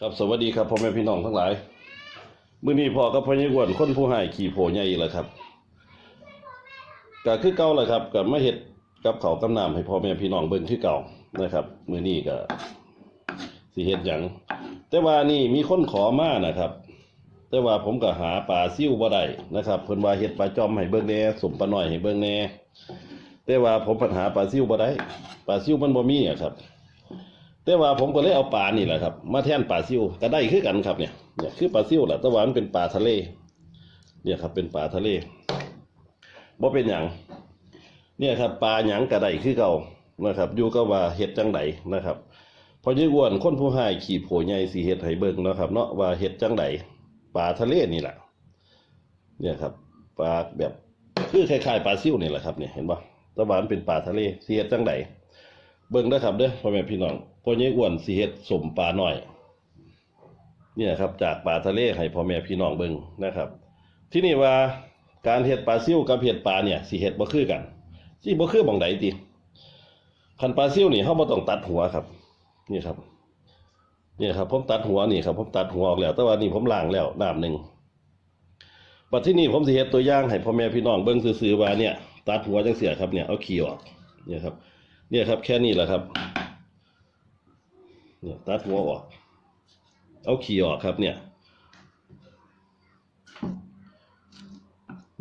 ครับสวัสดีครับพ่อแม่พี่น้องทั้งหลายมื้อนี้พ่อกับพ่อใหญ่อ้วนคนผู้ให้ขี่โผใหญ่อีกแล้วครับก็คือเก่าแหละครับก็มาเฮ็ดกับเขากับน้ำให้พ่อแม่พี่น้องเบิ่งคือเก่านะครับมื้อนี้ก็สิเฮ็ดหยังแต่ว่านี่มีคนขอมานะครับ แต่ว่าผมก็หาปลาซิ่วบ่ได้นะครับเพิ่นว่าเฮ็ดปลาจอมให้เบิ่งแน่สมปลาน้อยให้เบิ่งแน่แต่ว่าผมปัญหาปลาซิ่วบ่ได้ปลาซิ่วมันบ่มีอะครับ แต่ว่าผมก็เลยเอาปลานี่แหละครับ มาแทนปลาซิวก็ได้คือกันครับเนี่ยเนี่ยคือปลาซิวแหละแต่ว่ามันเป็นปลาทะเล เนี่ยครับเป็นปลาทะเลบ่เป็นหยังเนี่ยครับปลาหยังก็ได้คือเก่านะครับอยู่ก็ว่าเฮ็ดจังไดนะครับพอยี่อ้วนคนผู้ให้ขี่โผใหญ่สิเฮ็ดให้เบิ่งนะครับ เนาะว่าเฮ็ดจังไดปลาทะเลนี่แหละเนี่ยครับปลาแบบคือคล้ายๆปลาซิวนี่แหละครับเนี่ยเห็นปะแต่ว่ามันเป็นปลาทะเลสิเฮ็ดจังได เบิ่งนะครับเด้อพ่อแม่พี่น้องพ่อใหญ่อ้วนสิเฮ็ดสมปลาหน่อย เนี่ยครับ จากปลาทะเลให้พ่อแม่พี่น้องเบิ่งนะครับ ที่นี่ว่าการเฮ็ดปลาซิ่วกับเฮ็ดปลาเนี่ยสิเฮ็ดบ่คือกันสิบ่คือหม่องใดติคันปลาซิ่วนี่เฮาบ่ต้องตัดหัวครับ นี่ครับนี่ครับผมตัดหัวนี่ครับผมตัดหัวออกแล้ว แต่ว่านี่ผมล้างแล้วน้ำหนึงบัดที่นี่ผมสิเฮ็ดตัวอย่างให้พ่อแม่พี่น้องเบิ่งซื่อๆว่าเนี่ย ตัดหัวจังเสียครับเนี่ยเอาขี้ออกเนี่ยครับ เนี่ยครับแค่นี้แหละครับเนี่ยตัดหัวออก เอาขี่ออกครับเนี่ย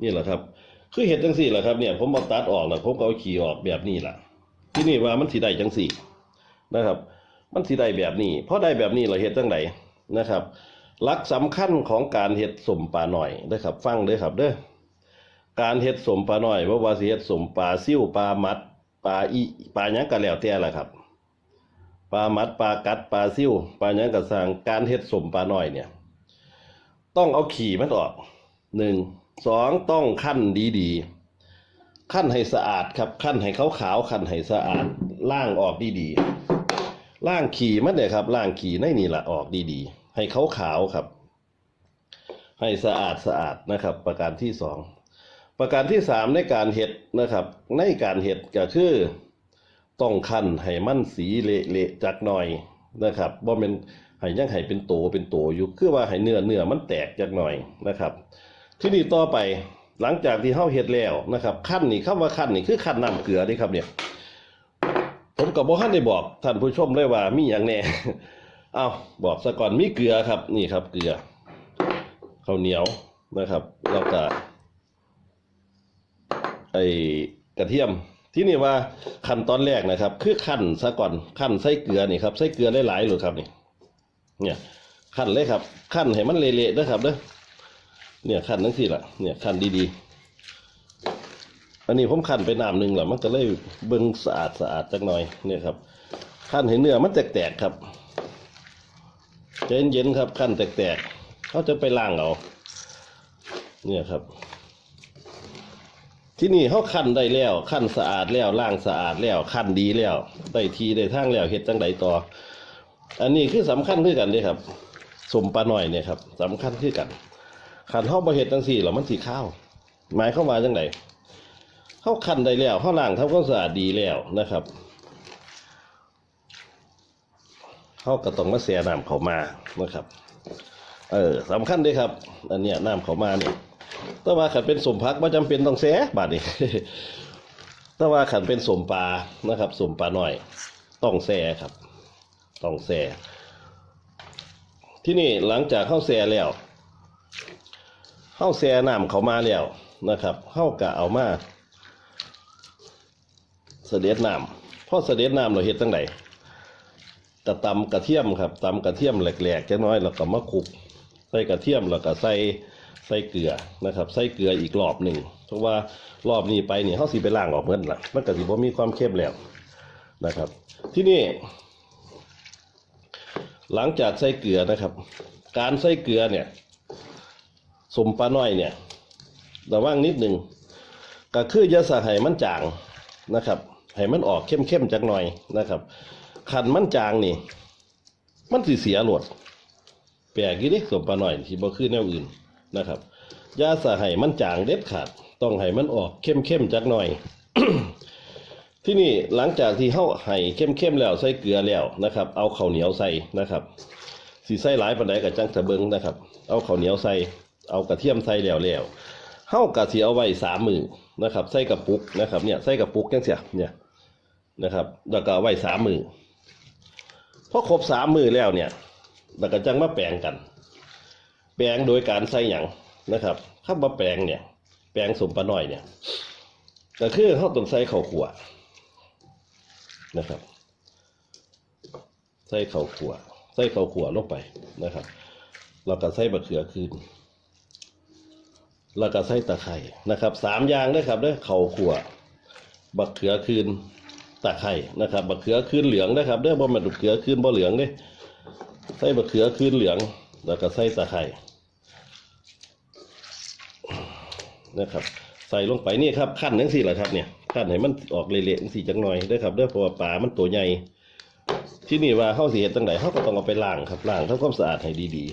นี่แหละครับ คือเห็ดจังสี่แหละครับเนี่ย ผมเอาตัดออกแล้วผมก็เอาขี่ออกแบบนี้แหละที่นี่ว่ามันสีได้จังสี่นะครับ มันสีได้แบบนี้เพราะได้แบบนี้เราเห็ดจังไดนนะครับหลักสำคัญของการเห็ดสมปลาหน่อยนะครับ ฟังเด้อครับเด้อการเห็ดสมปลาหน่อยว่าว่าสิเห็ดสมปลาซิ่วปลามัด ปลาอีปลาหยังก็แล้วแต่ละครับปลามัดปลากัดปลาซิ่วปลาหยังก็สร้างการเฮ็ดสมปลาน้อยเนี่ย ต้องเอาขี่มันออกหนึ่งสองต้องขั้นดีๆขั้นให้สะอาดครับขั้นให้ขาวๆขั้นให้สะอาดล่างออกดีๆล่างขี่มันเนี่ยครับล่างขี่ในนี่แหละออกดีๆ ให้ขาวๆครับ ให้สะอาดสะอาดนะครับ ประการที่สอง ประการที่สามในการเห็ดนะครับ ในการเห็ดก็คือต้องคั้นให้มันสีเละๆจักหน่อยนะครับบ่เป็นให้ยังให้เป็นโตเป็นโตอยู่คือว่าให้เนื้อเนื้อมันแตกจักหน่อยนะครับ ที่นี่ต่อไปหลังจากที่เฮาเฮ็ดแล้วนะครับขั้นนี่คำว่าขั้นนี่คือขั้นน้ำเกลือนี่ครับเนี่ยผมก็บ่ทันได้บอกท่านผู้ชมเลยว่ามีหยังแน่เอาบอกซะก่อนมีเกลือครับ นี่ครับเกลือข้าวเหนียวนะครับแล้วก็ ไอ้กระเทียมที่นี่ว่าขั้นตอนแรกนะครับ คือขั้นซะก่อนขั้นใส่เกลือนี่ครับใส่เกลือหลายๆเลยครับนี่เนี่ยขั้นเลยครับขั้นให้มันเละๆนะครับเด้อเนี่ยขั้นทั้งสี่ละเนี่ยขั้นดีๆอันนี้ผมขั้นไปน้ำหนึ่งแหละมันก็เลยเบิ่งสะอาดสะอาดจักหน่อยเนี่ยครับขั้นให้เนื้อมันแตกๆครับเย็นๆครับขั้นแตกๆเขาจะไปล้างเอาเนี่ยครับ ที่นี่เขาคั้นได้แล้วคั้นสะอาดแล้วล้างสะอาดแล้วคั้นดีแล้วได้ทีได้ทางแล้วเฮ็ดจังใดต่อ อันนี้คือสำคัญคือกันเด้ครับสมปลาหน่อยเนี่ยครับสำคัญคือกันคันเฮาบ่เฮ็ดจังซี่แล้วมันสิข้าวหมายเข้ามาจังไดเฮาคั้นได้แล้วเฮาล้างทำความสะอาดดีแล้วนะครับเฮาก็ต้องมาแช่น้ำเขามานะครับ เออสำคัญด้วยครับ อันเนี้ยน้ำเขามาเนี่ย แต่ว่าขันเป็นสมพักไม่จำเป็นต้องแซ่บาดนี้แต่ว่าขันเป็นสมปลานะครับสมปลาหน่อย ต้องแซ่ครับ ต้องแซ่ที่นี่หลังจากเข้าแซ่แล้วเข้าแซ่น้ำเขามาแล้วนะครับเข้ากะเอามาเสด็จน้ำพอเสด็จน้ำเราเฮ็ดตั้งไหนกระตำกระเทียมครับตำกระเทียมแหลกๆจะน้อยแล้วก็มาคลุกใส่กระเทียมแล้วก็ใส่ ใส่เกลือนะครับใส่เกลืออีกรอบหนึ่งเพราะว่ารอบนี้ไปเนี่ยเขาสิไปล้างออกเมื่อละมันก็สิบ่มีความเข้มแล้วนะครับ ที่นี่ หลังจากใส่เกลือนะครับ การใส่เกลือเนี่ยสมปลาน้อยเนี่ยระวังนิดหนึ่งก็คืออยาสะให้มันจางนะครับให้มันออกเข้มๆจักหน่อยนะครับขันมันจางนี่ มันสิเสียหลดแปลกอีดิสมปลาหน่อยที่บ่คือแนวอื่น นะครับยาสะให้มันจางเด็ดขาดต้องให้มันออกเข้มๆจักหน่อย ที่นี่หลังจากที่เฮาให้เข้มๆแล้วใส่เกลือแล้วนะครับ เอาข้าวเหนียวใส่นะครับสีใส่หลายปานใดกับจังตะเบิงนะครับ เอาข้าวเหนียวใส่เอากระเทียมใส่แล้วแล้วเฮากะสิเอาไว้สามมือนะครับ ใส่กระปุกนะครับเนี่ยใส่กระปุกจังเสียเนี่ยนะครับแล้วก็ไว้สามมือพอครบสามมือแล้วเนี่ยแล้วก็จังมาแปลงกัน แปลงโดยการใส่หยังนะครับคำว่าแปลงเนี่ย แปลงสมปลาน้อยเนี่ยก็คือเขาต้องใส่ข้าวขัวนะครับ ใส่ข้าวขัวใส่ข้าวขัวลงไปนะครับแล้วก็ใส่บะเขือคืนแล้วก็ใส่ตะไคร่นะครับสามอย่างเด้ครับเด้อข้าวขัวบักเขือคืนตะไคร่นะครับบักเขือคืนเหลืองนะครับเด้อบ่แม่นบักเขือคืนบ่เหลืองเด้ใส่บักเขือคืนเหลือง แล้วก็ใส่ตะไคร่ นะครับ ใส่ลงไปนี่ครับขั้นทั้งสี่แหละครับเนี่ยขั้นให้มันออกเละๆทั้งสี่จังหน่อยเด้ครับเด้อเพราะว่าปลามันตัวใหญ่ที่นี่ว่าเข้าสิเห็ดจังไดเขาก็ต้องเอาไปล้างครับล้างทำความสะอาดให้ดี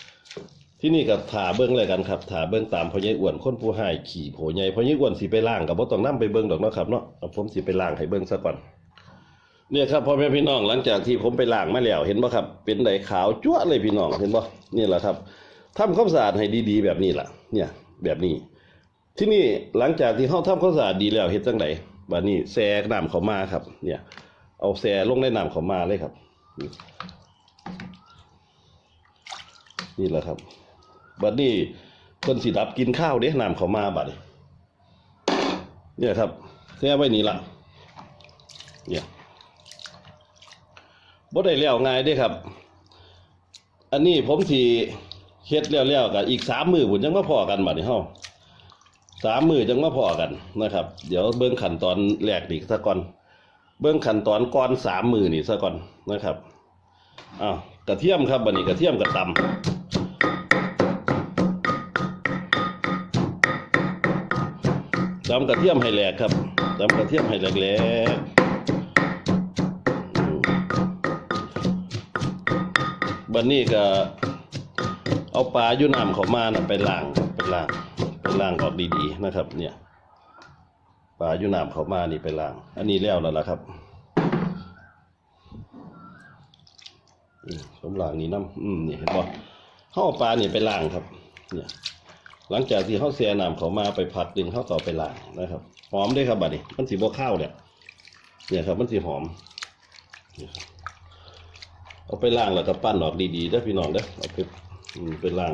ๆ ที่นี่ก็ถาเบิ้งเลยกันครับถาเบิ้งตามพ่อใหญ่อ้วนคนผู้ให้ขี่โผใหญ่พ่อใหญ่อ้วนสิไปล้างกับบ่ต้องนํไปเบิ้งดอกเนาะครับเนาะผมสิไปล้างให้เบิ้งซะก่อนเนี่ยครับพ่อแม่พี่น้องหลังจากที่ผมไปล้างมาแล้วเห็นบ่ครับ เป็นไดขาวจั๊วเลยพี่น้องเห็นบ่นี่แหละครับทำความสะอาดให้ดีๆ แบบนี้ล่ะเนี่ยแบบนี้ ที่นี่หลังจากที่เขาทำความสะอาดดีแล้วเฮ็ดจังไดบัดนี้แซ่น้ำเขามาครับ เนี่ย เอาแซ่ลงในน้ำเขามาเลยครับ นี่แหละครับบัดนี้เพิ่นสิดับกินข้าวเด้น้ำเขามาบัดนี้เนี่ยครับแซ่ไว้นี่ละเนี่ยบ่ได้แล้วง่ายเด้ครับ อันนี้ผมสิเฮ็ดแล้วๆกับอีกสามมือผมจังมาพอกันบัดนี้เฮา สามมือจังมาพอกันนะครับ เดี๋ยวเบิ่งขั้นตอนแรกนี่ซะก่อน เบื้องขั้นตอนก่อนสามมือนี่ซะก่อนนะครับอ้าวกระเทียมครับบันนี้กระเทียมกระตำตำกระเทียมให้แหลกครับตำกระเทียมให้แหลกๆบันนี้ก็เอาปลาอยู่น้ำเขามานะไปล้างไปล้าง ล้างออกดีๆนะครับ เนี่ยปลายูน้ำเขามานี่ไปล้าง อันนี้แล้วแล้วล่ะครับอืมผมล้างนี่น้ำอืมนี่เห็นบ่ขาเอาปลานี่ไปล้างครับ เนี่ย หลังจากที่เขาเสียน้ำเขามาไปผัดดึงเขาก็เอไปล้างนะครับ หอมด้วยครับบัดนี้ มันสีบัวข้าวเนี่ยเนี่ยครับ มันสีหอมเอาไปล้างแล้วก็ปั้นออกดีๆเด้พี่น้องเด้อเอาไปอืมไปล้าง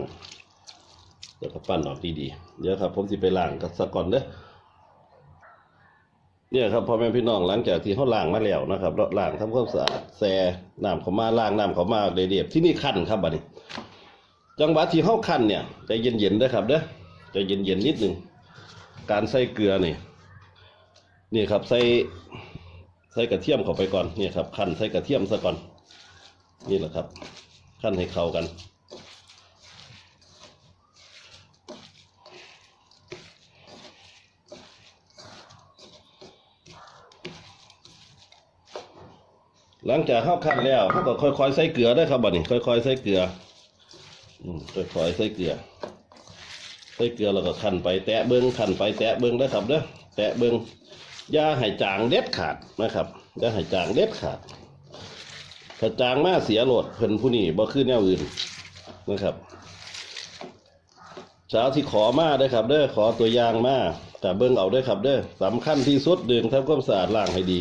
แล้วก็ปั้นออกดีๆ เดี๋ยวครับ ผมสิไปล้างกับสะก่อนเด้อเนี่ยครับพ่อแม่พี่น้องหลังจากที่เขาล้างมาแล้วนะครับเราล้างทำความสะอาดแซ่น้ำเขามาล้างน้ำเขามาเรียบๆที่นี่ขั้นครับบัดนี้ จังหวะที่เขาขั้นเนี่ยใจเย็นๆนะครับเด้อใจเย็นๆนิดหนึ่งการใส่เกลือนี่นี่ครับใส่ใส่กระเทียมเข้าไปก่อนเนี่ยครับขั้นใส่กระเทียมซะก่อน นี่แหละครับขั้นให้เข้ากัน หลังจากเข้าขั้นแล้วเขาก็ค่อยๆใส่เกลือได้ครับบัดนี้ ค่อยๆใส่เกลืออืมค่อยๆใส่เกลือ ใส่เกลือแล้วก็ขั้นไปแตะเบิ้งขั้นไปแตะเบิ้งได้ครับเด้อแตะเบิ้งย่าให้จางเด็ดขาดนะครับย่าให้จางเด็ดขาดถ้าจางมาเสียโหลดเพิ่นผู้นี้บ่คือแนวอื่นนะครับสาวที่ขอมาได้ครับเด้อขอตัวอย่างมาแต่เบิ้งเอาเด้ครับเด้อสำคัญที่สุดดึงทำความสะอาดล้างให้ดี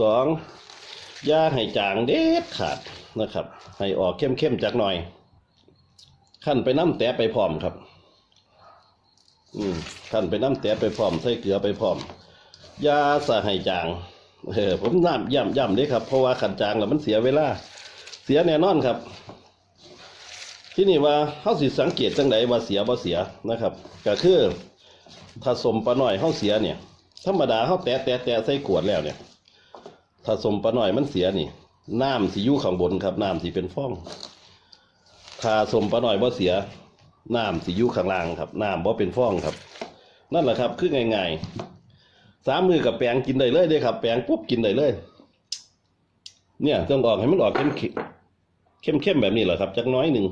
สอง ย่าให้จางเด็ดขาดนะครับ ให้ออกเข้มๆจากหน่อย ขั้นไปน้ำแตะไปพร้อมครับ อืมขั้นไปน้ำแตะไปพร้อมใส่เกลือไปพร้อมย่าสะให้จางเออผมน้ำย่ำย่ำเลยครับ เพราะว่าขันจางแล้วมันเสียเวลา เสียแน่นอนครับ ที่นี่ว่าเขาสิสังเกตจังไดว่าเสียบ่เสียนะครับก็คือถ้าสมปลาหน่อยเขาเสียเนี่ย ธรรมดาเขาแตะแตะแตะใส่ขวดแล้วเนี่ย ถ้าสมปลาหน่อยมันเสียนี่ น้ำสิอยู่ข้างบนครับ น้ำสิเป็นฟอง ถ้าสมปลาหน่อยบ่เสีย น้ำสิอยู่ข้างล่างครับ น้ำบ่เป็นฟองครับ นั่นแหละครับ คือง่ายๆสามมือกับแปรงกินได้เลยเด้ครับ แปรงปุ๊บกินได้เลย เนี่ยต้องออกให้มันออกเข้มเข้มเข้มแบบนี้แหละครับจักน้อยหนึ่ง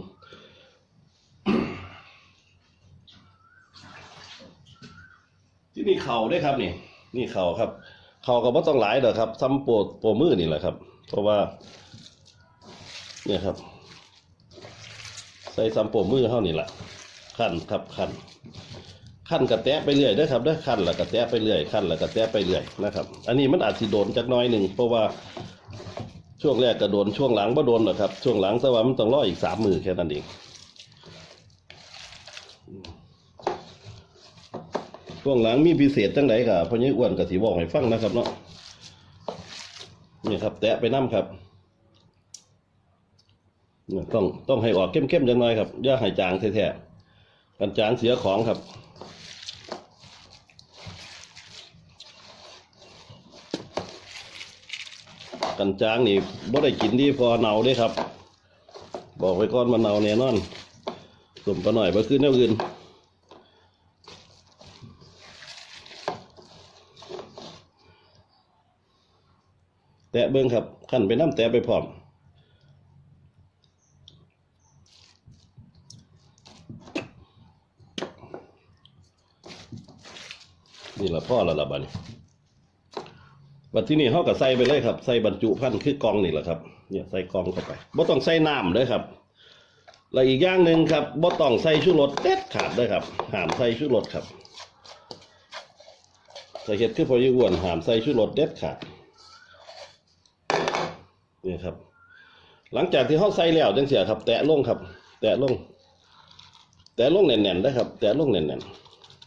ที่นี่เข่าด้วยครับนี่ นี่เข่าครับ เขาก็บ่ต้องหลายเด้อครับซ้ำโปรโปรมือนี่แหละครับ เพราะว่า เนี่ยครับ ใส่ซัมโปมือเท่านี่แหละขั้นครับขั้นขั้นกระแตะไปเรื่อยเด้อครับเด้ขั้นแล้วกระแตะไปเรื่อยขั้นแล้วกระแตะไปเรื่อยนะครับ อันนี้มันอาจสิโดนจักน้อยหนึ่งเพราะว่าช่วงแรกก็โดนช่วงหลังบ่โดนหรอกครับ ช่วงหลังแต่ว่ามันต้องรออีกสามมือแค่นั้นเอง ช่วงหลังมีพิเศษจังไดก็พ่อใหญ่อ้วนก็สิบอกให้ฟังนะครับเนาะนี่ครับ แตะไปน้ำครับเนี่ยต้องต้องให้ออกเข้มๆจังหน่อยครับอย่าให้จางแท้ๆกันจางเสียของครับกันจางนี่บ่ได้กินดีพอเนาเด้ครับ บอกไว้ก่อนมันเนาแน่นอนสมปะหน่อยบ่คือแนวอื่นะเบิ่งครับขั้นไปน้ำแตะไปพร้อมนี่ละพ่อละละบัดนี้บัดที่นี่เขาก็ใส่ไปเลยครับ ใส่บรรจุพันธุ์คือกองนี่แหละครับ เนี่ยใส่กองเข้าไปบ่ต้องใส่น้ำเลยครับ แล้วอีกอย่างหนึ่งครับบ่ต้องใส่ชูรสเด็ดขาดเลยครับห้ามใส่ชูรสครับใส่เห็ดคือพอยี่อ้วนห้ามใส่ชูรสเด็ดขาด นี่ครับ หลังจากที่เขาใส่แล้วจังเสียครับ แตะลงครับ แตะลง แตะลงแน่นๆนะครับ แตะลงแน่น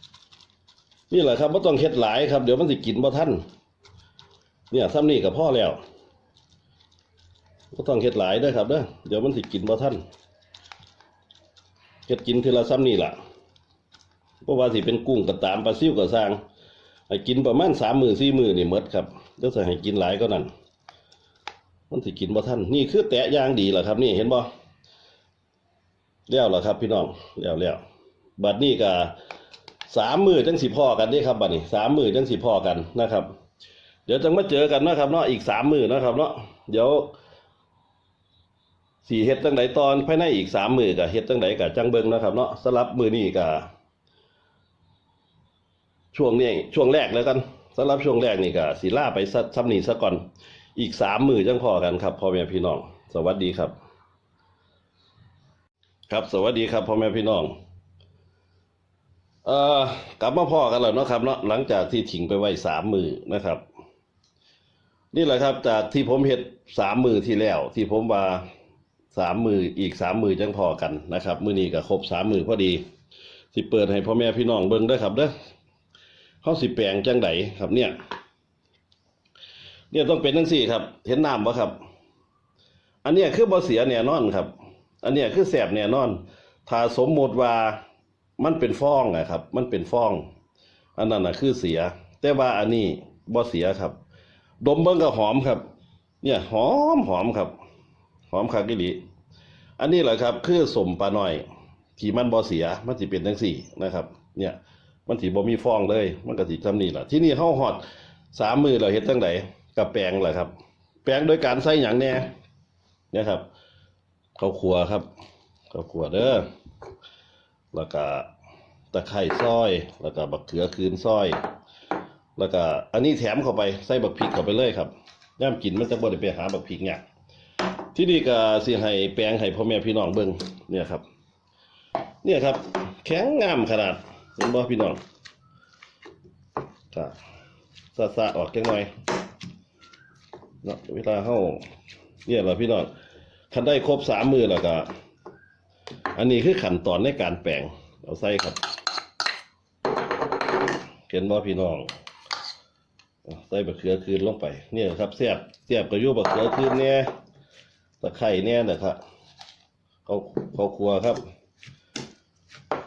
ๆนี่แหละครับว่าต้องเฮ็ดหลายครับ เดี๋ยวมันสิกินบ่ทันเนี่ยซ้ำนี่กับพ่อแล้วก็ต้องเฮ็ดหลายด้อครับเด้อเดี๋ยวมันสิกินบ่ทันเฮ็ดกินทีละซ้ำนี่ล่ะเพราะว่าสิเป็นกุ้งก็ตามปลาซิ่วก็สร้างให้กินประมาณสามหมือสี่หมือนี่หมดครับเดี๋ยวจะให้กินหลายก็นั่น มันสิกินบ่ทันนี่คือแตะย่างดีแหละครับ นี่เห็นบ่แล้วล่ะครับ พี่น้องแล้วแล้วบัดนี้ก็สามมือจังสิพ่อกันนี่ครับบัดนี้สามมือจังสิพ่อกันนะครับ เดี๋ยวจังมาเจอกันนะครับเนาะอีกสามมือนะครับเนาะเดี๋ยวสี่เฮ็ดจังไดตอนภายในอีกสามมือกับเฮ็ดจังไดกับจังเบิงนะครับเนาะสลับมือนี่กับช่วงนี้ช่วงแรกแล้วกันสำหรับช่วงแรกนี่กับสีล่าไปซัซ้ำนี่ซะก่อน อีกสามมือจังพอกันครับพ่อแม่พี่น้อง สวัสดีครับ ครับ สวัสดีครับพ่อแม่พี่น้อง เอ่อกลับมาพ่อกันแล้วเนาะครับเนาะหลังจากที่ทิ้งไปไว้สามมือนะครับ นี่แหละครับจากที่ผมเห็ดสามมือที่แล้ว ที่ผมว่าสามมืออีกสามมือจังพอกันนะครับมือนี้ก็ครบสามมือพอดีสิเปิดให้พ่อแม่พี่น้องเบิ่งเด้ครับเด้อเขาสิแปลงจังไดครับเนี่ย เนี่ยต้องเป็นจังสี่ครับ เห็นน้ำปะครับ อันเนี้ยคือบ่เสียแน่นอนครับ อันเนี้ยคือแสบแน่นอน ถ้าสมมติว่ามันเป็นฟองนะครับ มันเป็นฟอง อันนั้นนะคือเสีย แต่ว่าอันนี้บ่เสียครับ ดมเบิ่งก็หอมครับ เนี่ยหอมหอมครับ หอมคักอีหลีอันนี้แหละครับ คือสมปลาหน้อยที่มันบ่เสียมันสิเป็นจังสี่นะครับ เนี่ย มันสิบ่มีฟองเลย มันก็สิทำนี่แหละที่นี่เฮาฮอดสามมือเราเฮ็ดจังได กับแปลงแหละครับ แปลงโดยการใส่หยังแน่เนี่ยครับข้าวคั่วครับข้าวคั่วเด้อแล้วก็ตะไคร้ซอย แล้วก็บักเขือคืนซอย แล้วก็อันนี้แถมเข้าไปใส่บักพริกเข้าไปเลยครับย่ามกินมันจะบ่ได้ไปหาบักพริกเนี่ยที่นี่ก็สิให้แปลงให้พ่อแม่พี่น้องเบิ่งเนี่ยครับ เนี่ยครับ แข็งงามขนาดเห็นบ่พี่น้องก็ซะๆออกจังหน่อย เนาะเวลาเฮาเนี่ยล่ะพี่น้องคันได้ครบสามมือแล้วก็อันนี้คือขั้นตอนในการแปลงเอาใส่ครับเห็นบ่พี่น้องใส่บะเขือคืนลงไป เนี่ยครับเสียบเสียบกับยูบะเขือคืนเนี่ยตะไคร่เนี่ยนะครับเขาเขาครัวครับ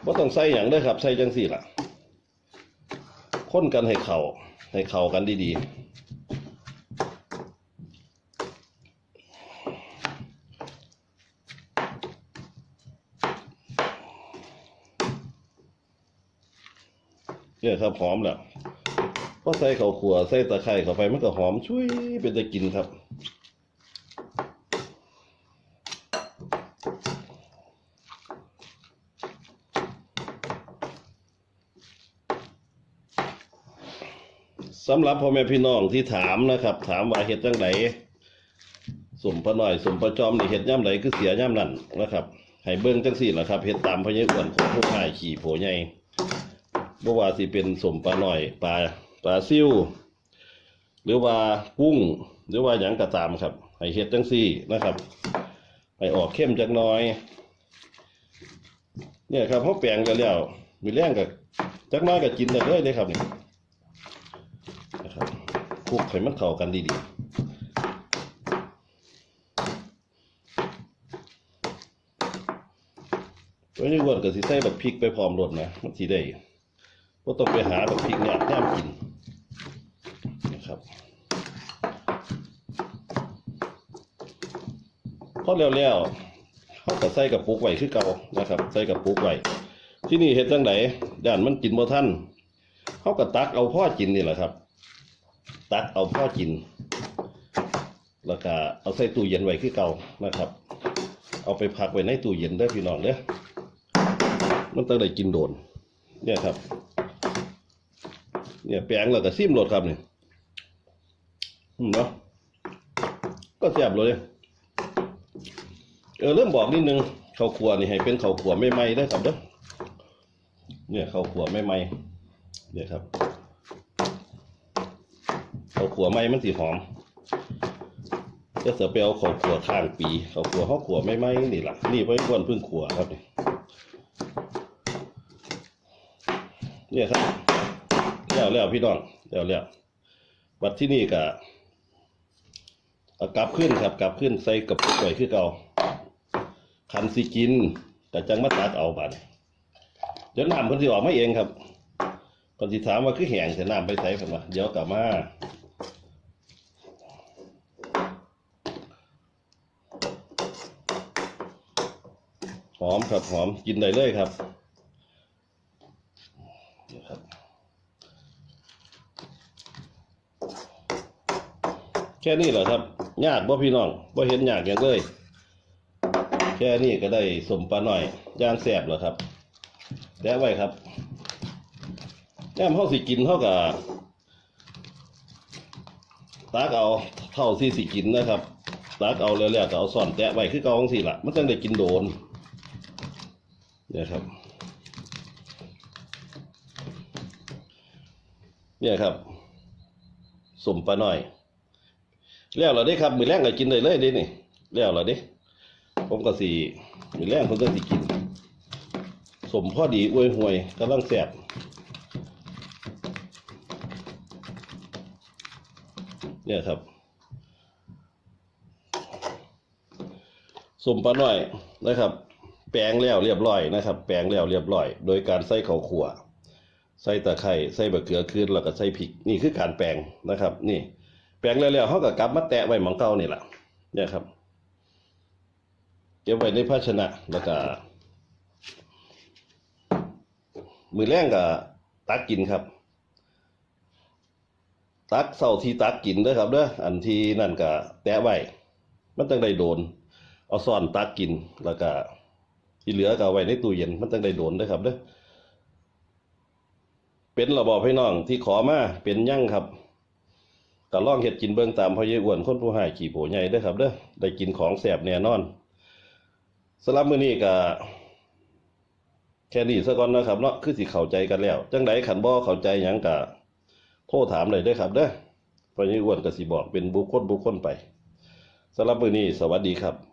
ว่าต้องใส่อย่างเด้ครับ ใส่จังสี่ล่ะ ค้นกันให้เข่าให้เข่ากันดีๆ นี่ยครับหอมแหละพอใส่ข้าวขัวใส่ตะไคร้เข้าไปมันก็หอมช่วยเป็นตะกินครับสำหรับพ่อแม่พี่น้องที่ถามนะครับ ถามว่าเห็ดจังไดสมปะหน่อยสมปะจอมนี่เห็ดย่ำไหคือเสียย่ำนั่นนะครับให้เบิ่งจังซี่ละครับเฮ็ดตามพญาอ้วนคนผู้หายขี่โผใหญ่ บ่ว่าสิเป็นสมปลาหน่อยปลาปลาซิ่วหรือว่ากุ้ง หรือว่าหยังก็ตามครับให้เฮ็ดจังซี่นะครับให้ออกเข้มจักหน่อย เนี่ยครับเฮาแปลงกันแล้วมีแรงก็จักน้อยก็กินได้เลยเด้ครับนี่นะครับคลุกให้มันเข้ากันดีๆไว้ในวันก็สิใส่แบบพริกไปพร้อมรสนะมันสิได้ บ่ต้องไปหาแบบพริกเนี่ยแนมกินนะครับพอแล้วแล้วเขาก็ใส่กับปุกไว้คือเก่านะครับ ใส่กับปุกไว้ที่นี่เฮ็ดจังไดด้านมันกินบ่ทันเขาก็ตักเอาพ่อกินนี่แหละครับ ตักเอาพ่อกิน แล้วก็เอาใส่ตู้เย็นไว้คือเก่านะครับ เอาไปพักไว้ในตู้เย็นเด้พี่น้องเด้อมันต้องได้กินโดน เนี่ยครับ เนี่ยแปลงแล้วก็ซิมรสครับนี่อืมเนาะก็แซ่บเลยเออเริ่มบอกนิดนึงข้าวขัวนี่ให้เป็นข้าวขัวไม่ไหม้ได้ครับเด้อเนี่ยข้าวขัวไม่ไหม้เนี่ยครับข้าวขัวไหม้มันสีหอมจะเสือไปเอาข้าวขัวข้างปีข้าวขัวข้าวขัวไม่ไหม้นี่แหละนี่ไว้ก่อนเพิ่งขัวครับนี่เนี่ยครับ แล้วแล้วพี่น้องแล้วแล้วบัดที่นี่ก็กลับขึ้นครับกลับขึ้นใส่กับปุกไว้คือเก่าคันสิกินแต่จังมาตักเอาบัดเดี๋ยวน้ำเพิ่นสิออกมาเองครับก่นสิถามว่าคือแห้งแต่น้ำไปใส่เพิ่นว่าเดี๋ยวกลับมาหอมครับหอมกินได้เลยครับ แค่นี้เหรอครับยากบ่พี่น้องบ่เห็นยากอย่างเลย แค่นี้ก็ได้สมปลาหน่อยย่างแสบแล้วครับแล้ไว้ครับแย่มเฮาสิกินเท่ากับตักเอาเท่าที่สิกินนะครับตักเอาแล้วๆก็เอาซ่อนแตะไว้คือเกาจังซี่ล่ะมันจังได้กินโดนเนี่ยครับ เนี่ยครับสมปลาหน่อย แล้วเราได้ครับ มือแรงก็กินได้เลยเดินี่แล้วเราได้ผมก็สีมือแรงผมก็สิกิน สมพ่อดีอวยห่วยกำลังแสบเนี่ยครับสมปลาหน่อยนะครับ แปลงแล้วเรียบร้อยนะครับ แปลงแล้วเรียบร้อย โดยการใส่ข้าวขั่วใส่ตะไคร้ใส่บะเขือคืนแล้วก็ใส่พริก นี่คือการแปลงนะครับ นี่ แปลงแล้วๆเขาก็กลับมาแตะไว้หมองเก่านี่แหละเนี่ยครับ เก็บไว้ในภาชนะแล้วก็มือแรงก็ตักกินครับ ตักเศร้าที่ตักกินเด้อครับเด้ออันที่นั่นก็แตะไว้มันตั้งได้โดน เอาซ่อนตักกินแล้วก็ที่เหลือก็ไว้ในตู้เย็นมันตั้งได้โดนเด้อครับเด้อเป็นระบอบให้น้องที่ขอมาเป็นยั่งครับ ก็ลองเห็ดกินเบิ่งตามพ่อเยอ้วนคนผู้หายขี่โผใหญ่ได้ครับเด้อได้กินของแสบแน่นอนสำหรับมื้อนี้ก็แค่นี้ซะก่อนนะครับเนาะคือสิเข้าใจกันแล้ว จังไดขันบ่เข้าใจหยังก็โทรถามเลยได้ครับเด้อพ่อเยอ้วนก็สิบอกเป็นบุคคลบุคคลไปสำหรับมื้อนี้สวัสดีครับ